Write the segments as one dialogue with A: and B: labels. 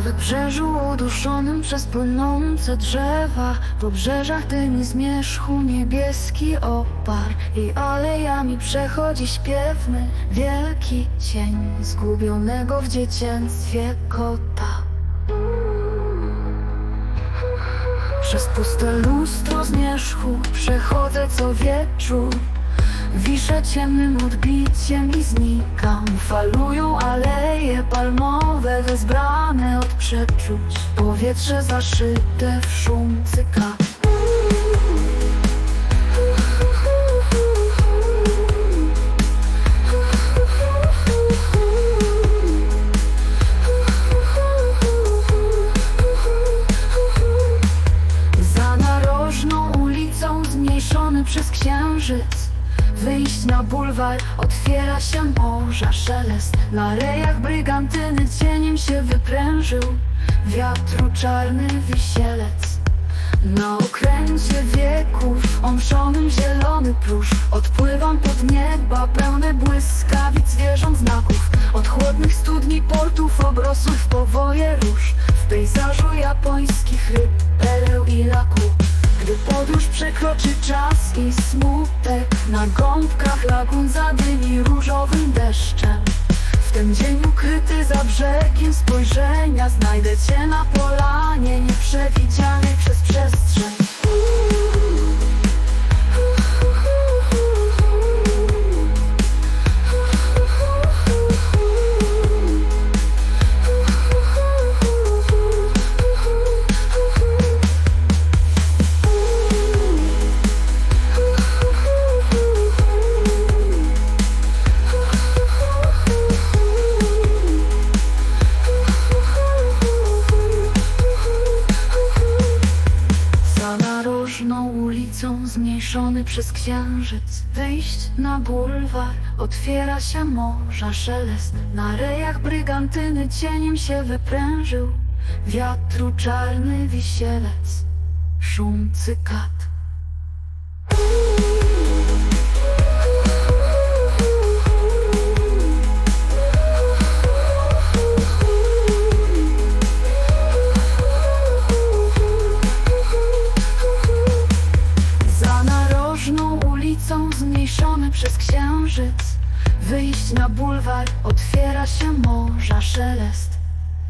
A: wybrzeżu uduszonym przez płynące drzewa Po brzeżach dymi zmierzchu niebieski opar I alejami przechodzi śpiewny wielki cień Zgubionego w dzieciństwie kota. Przez puste lustro zmierzchu przechodzę co wieczór. Wiszę ciemnym odbiciem i znikam. Falują aleje palmowe wezbrane Powietrze zaszyte w szum cyka. Za narożną ulicą zmniejszony przez księżyc. Wyjść na bulwar, otwiera się morza szelest. Na rejach brygantyny cieniem się wyprężył Wiatru czarny wisielec. Na okręcie wieków, omszonym zielony próż. Odpływam pod nieba pełne błyskawic zwierząt znaków. Od chłodnych studni portów obrosłych powoje róż. W pejzażu japońskich ryb, pereł i laku. Gdy podróż przekroczy czas i smutek Na gąbkach lagun zadymi różowym deszczem ten dzień ukryty za brzegiem spojrzenia. Znajdę cię na polanie nieprzewidzianej przez przestrzeń ulicą zmniejszony przez księżyc. Wyjść na bulwar, otwiera się morza szelest. Na rejach brygantyny cieniem się wyprężył. Wiatru czarny wisielec, szum cykat ulicą zmniejszony przez księżyc. Wyjść na bulwar, otwiera się morza szelest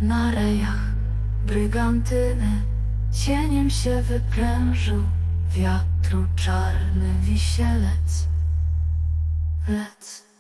A: Na rejach. Brygantyny cieniem się wyprężył Wiatru czarny wisielec. Lec